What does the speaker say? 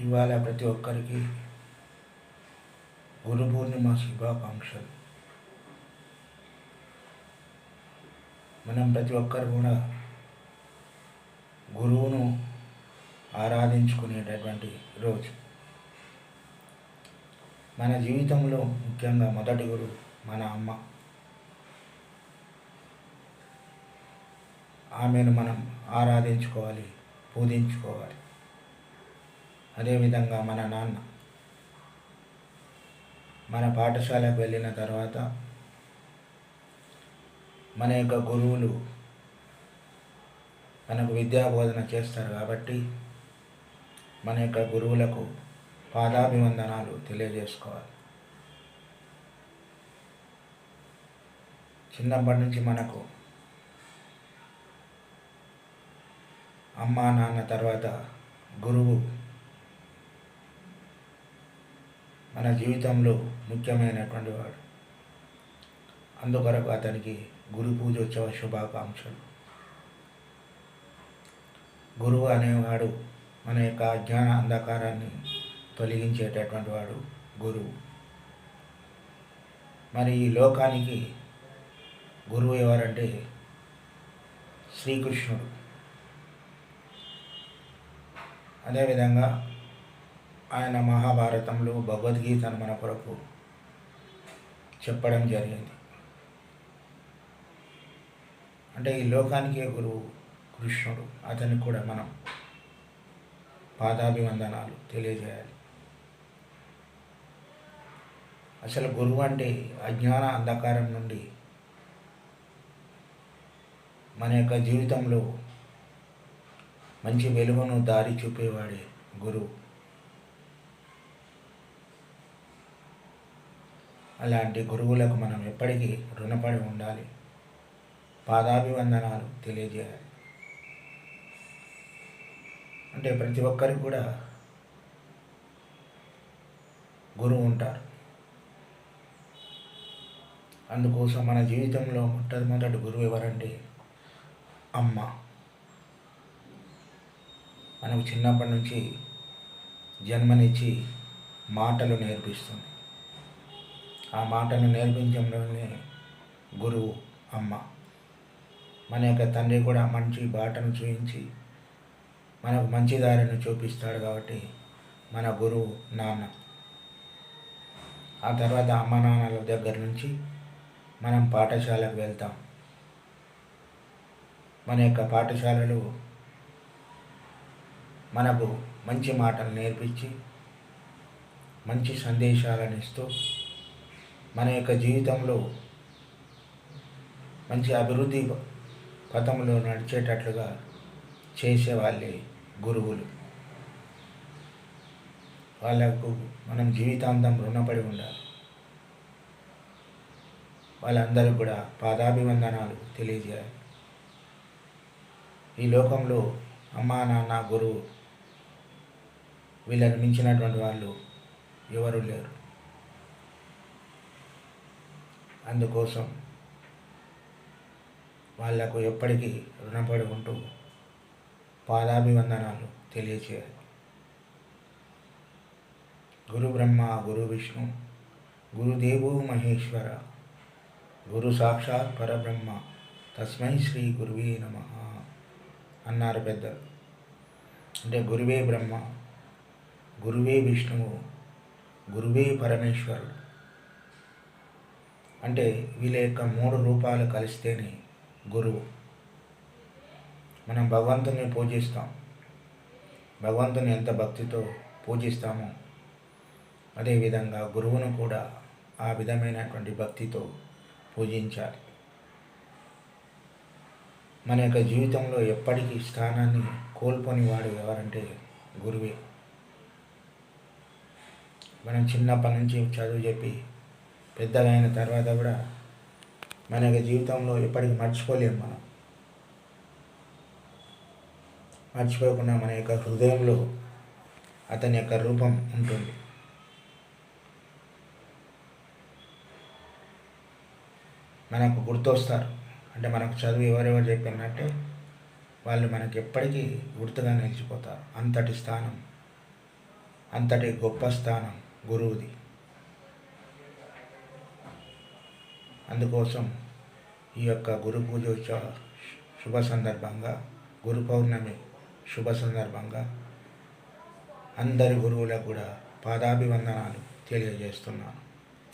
ఇవాళ ప్రతి ఒక్కరికి. గురు పూర్ణిమ శుభాకాంక్షలు. మనం ప్రతి ఒక్కరు కూడా గురువును ఆరాధించుకునేటటువంటి రోజు. మన జీవితంలో ముఖ్యంగా మొదటి గురువు మన అమ్మ. ఆమెను మనం ఆరాధించుకోవాలి పూజించుకోవాలి. అదేవిధంగా మన నాన్న మన పాఠశాలకు వెళ్ళిన తర్వాత మన యొక్క గురువులు మనకు విద్యా బోధన చేస్తారు కాబట్టి మన యొక్క గురువులకు పాదాభివందనాలు తెలియజేసుకోవాలి. చిన్నప్పటి నుంచి మనకు అమ్మా నాన్న తర్వాత గురువు మన జీవితంలో ముఖ్యమైనటువంటి వాడు. అందుకొరకు అతనికి గురు పూజోత్సవ శుభాకాంక్షలు. గురువు అనేవాడు మన యొక్క అజ్ఞాన అంధకారాన్ని తొలగించేటటువంటి వాడు గురువు. మరి ఈ లోకానికి గురువు ఎవరంటే శ్రీకృష్ణుడు. అదేవిధంగా ఆయన మహాభారతంలో భగవద్గీతను మన కొరకు చెప్పడం జరిగింది. అంటే ఈ లోకానికే గురువు కృష్ణుడు. అతనికి కూడా మనం పాదాభివందనాలు తెలియజేయాలి. అసలు గురువు అంటే అజ్ఞాన అంధకారం నుండి మన యొక్క జీవితంలో మంచి వెలుగును దారి చూపేవాడే గురువు. అలాంటి గురువులకు మనం ఎప్పటికీ రుణపడి ఉండాలి. పాదాభివందనాలు తెలియజేయాలి. అంటే ప్రతి ఒక్కరికి కూడా గురువు ఉంటారు. అందుకోసం మన జీవితంలో మొట్టమొదటి గురువు ఎవరంటే అమ్మ. మనకు చిన్నప్పటి నుంచి జన్మనిచ్చి మాటలు నేర్పిస్తుంది. ఆ మాటను నేర్పించడంలోనే గురువు అమ్మ. మన యొక్క తండ్రి కూడా మంచి బాటను చూపించి మనకు మంచి దారిని చూపిస్తాడు కాబట్టి మన గురువు నాన్న. ఆ తర్వాత అమ్మ నాన్నల దగ్గర నుంచి మనం పాఠశాలకు వెళ్తాం. మన యొక్క పాఠశాలలో మనకు మంచి మాటలు నేర్పించి మంచి సందేశాలను ఇస్తూ మన యొక్క జీవితంలో మంచి అభివృద్ధి పథంలో నడిచేటట్లుగా చేసే వాళ్ళే గురువులు. వాళ్ళకు మనం జీవితాంతం రుణపడి ఉండాలి. వాళ్ళందరూ కూడా పాదాభివందనాలు తెలియజేయాలి. ఈ లోకంలో అమ్మా నాన్న గురువు వీళ్ళని మించినటువంటి వాళ్ళు ఎవరు లేరు. అందుకోసం వాళ్ళకు ఎప్పటికీ రుణపడి ఉంటూ పాదాభివందనాలు తెలియచేయాలి. గురు బ్రహ్మ గురు విష్ణు గురుదేవో మహేశ్వర గురు సాక్షాత్ పరబ్రహ్మ తస్మై శ్రీ గురువే నమ అన్నారు పెద్దలు. అంటే గురువే బ్రహ్మ గురువే విష్ణువు గురువే పరమేశ్వరుడు. అంటే వీళ్ళ యొక్క మూడు రూపాలు కలిస్తేనే గురువు. మనం భగవంతుని పూజిస్తాం. భగవంతుని ఎంత భక్తితో పూజిస్తామో అదేవిధంగా గురువును కూడా ఆ విధమైనటువంటి భక్తితో పూజించాలి. మన యొక్క జీవితంలో ఎప్పటికీ స్థానాన్ని కోల్పోని వాడు ఎవరంటే గురువే. మనం చిన్నప్పటి నుంచి చదువు చెప్పి పెద్దగా అయిన తర్వాత కూడా మన యొక్క జీవితంలో ఎప్పటికీ మర్చిపోలేము మనం. మర్చిపోకుండా మన యొక్క హృదయంలో అతని యొక్క రూపం ఉంటుంది. మనకు గుర్తొస్తారు. అంటే మనకు చదువు ఎవరెవరు చెప్పినట్టే వాళ్ళు మనకి ఎప్పటికీ గుర్తుగా నిలిచిపోతారు. అంతటి స్థానం అంతటి గొప్ప స్థానం గురువుది. అందుకోసం ఈ యొక్క గురు పూజోత్సవ శుభ సందర్భంగా గురు పౌర్ణమి శుభ సందర్భంగా అందరి గురువులకు కూడా పాదాభివందనాలు తెలియజేస్తున్నాను.